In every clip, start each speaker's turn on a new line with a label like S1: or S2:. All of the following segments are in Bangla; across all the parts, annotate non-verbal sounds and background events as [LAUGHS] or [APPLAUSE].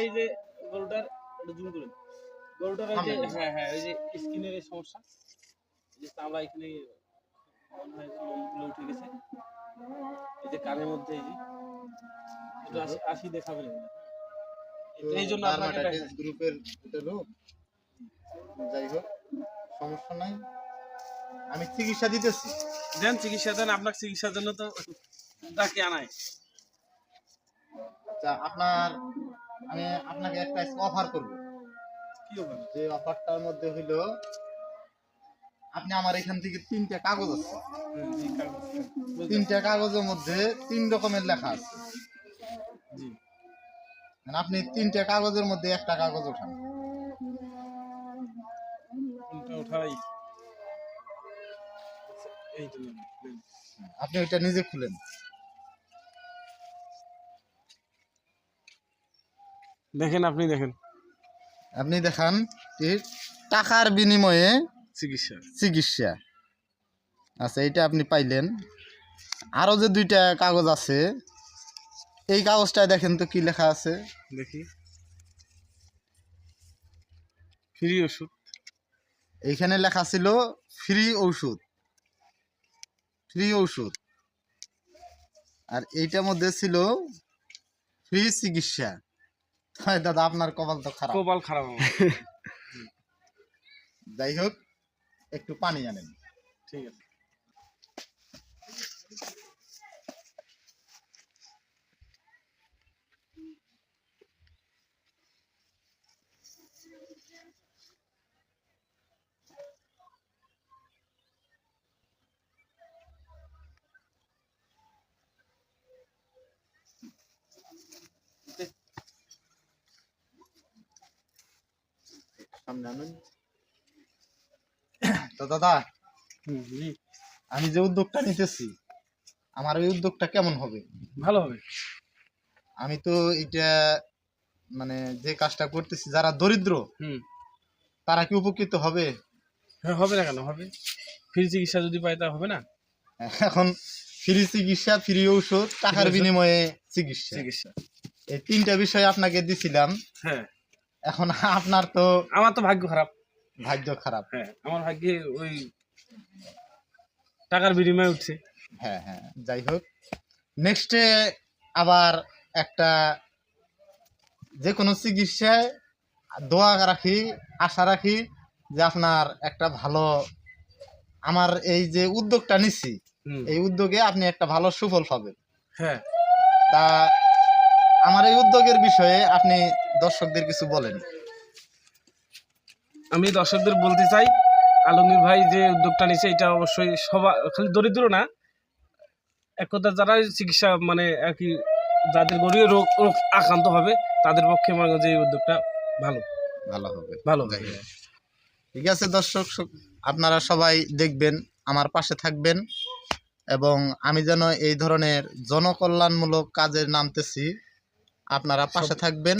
S1: এই যে গরুটার জুম করুন গরুটার ওই যে হ্যাঁ হ্যাঁ ওই যে স্কিনের এই সমস্যা যে চামড়া এখানে মনে হয় লোমগুলো উঠে গেছে। এই যে কানের মধ্যে এই যে একটু আসি আসি দেখাবেন। এই জন্য আপনাকে
S2: গ্রুপের এটা রোগ যাই হোক সমস্যা নাই। আমি চিকিৎসা দিতেছি।
S1: দেন চিকিৎসা দেন আপনার চিকিৎসার জন্য তো ডাকি আনাই
S2: তা আপনার আমি আপনাকে একটা অফার করব।
S1: কি হবে
S2: যে অফারটার মধ্যে হইল আপনি আমার এখান থেকে তিনটা কাগজ আছে। তিনটা কাগজের মধ্যে তিন রকমের লেখা আছে।
S1: জি।
S2: মানে আপনি তিনটা কাগজের মধ্যে একটা কাগজ ওঠান।
S1: উঠাই নেন।
S2: আপনি ওইটা নিজে খুলেন।
S1: দেখেন আপনি দেখেন।
S2: আপনি দেখান টাকার বিনিময়ে
S1: চিকিৎসা।
S2: চিকিৎসা। আচ্ছা এটা আপনি পাইলেন। আরও যে দুইটা কাগজ আছে এই কাগজটা দেখেন তো কি লেখা আছে।
S1: দেখি। ফ্রি ওষুধ।
S2: এইখানে লেখা ছিল ফ্রি ঔষধ। ফ্রি ঔষধ। আর এইটার মধ্যে ছিল ফ্রি চিকিৎসা। দাদা আপনার কপাল তো খারাপ।
S1: কপাল খারাপ
S2: যাই হোক একটু পানি আনেন।
S1: ঠিক আছে।
S2: সামনে আনুন [COUGHS] তো দাদা আমি যে উদ্যোগটা নিতেছি আমার এই উদ্যোগটা কেমন হবে?
S1: ভালো হবে।
S2: আমি তো এটা মানে যে কাজটা করতেছি যারা দরিদ্র তারা কি উপকৃত হবে?
S1: হ্যাঁ হবে না কেন? হবে। ফ্রি চিকিৎসা যদি পাই তা হবে না? [LAUGHS]
S2: এখন ফ্রি চিকিৎসা ফ্রি ঔষধ টাকার বিনিময়ে চিকিৎসা।
S1: চিকিৎসা।
S2: এই তিনটা বিষয় আপনাকে দিছিলাম।
S1: হ্যাঁ।
S2: এখন আপনার তো
S1: আমার তো ভাগ্য খারাপ।
S2: ভাগ্য খারাপ।
S1: হ্যাঁ আমার ভাগ্যে ওই টাকার বিনিময়ে উঠছে।
S2: হ্যাঁ হ্যাঁ যাই হোক। নেক্সটে আবার একটা যে কোনো চিকিৎসায় দোয়া রাখি আশা রাখি যে আপনার একটা ভালো আমার এই যে উদ্যোগটা নিচ্ছি
S1: হুম।
S2: এই উদ্যোগে আপনি একটা ভালো সুফল পাবেন।
S1: হ্যাঁ।
S2: তা আমার এই উদ্যোগের বিষয়ে আপনি দর্শকদের কিছু বলেন।
S1: আমি দর্শকদের বলতে চাই আলমগীর ভাই যে উদ্যোগটা নিয়েছে এটা অবশ্যই সবার খালি দরিদ্র না এক কথা যারা চিকিৎসা মানে আর কি যাদের গরিব রোগ রোগ আক্রান্ত হবে তাদের পক্ষে মনে যে এই উদ্যোগটা ভালো।
S2: ভালো হবে।
S1: ভালো
S2: ঠিক আছে দর্শক আপনারা সবাই দেখবেন আমার পাশে থাকবেন এবং আমি যেন এই ধরনের জনকল্যাণমূলক কাজে নামতেছি। আপনারা পাশে থাকবেন।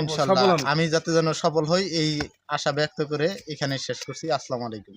S2: ইনশাল্লাহ আমি যাতে যেন সফল হই এই আশা ব্যক্ত করে এখানে শেষ করছি। আসসালামু আলাইকুম।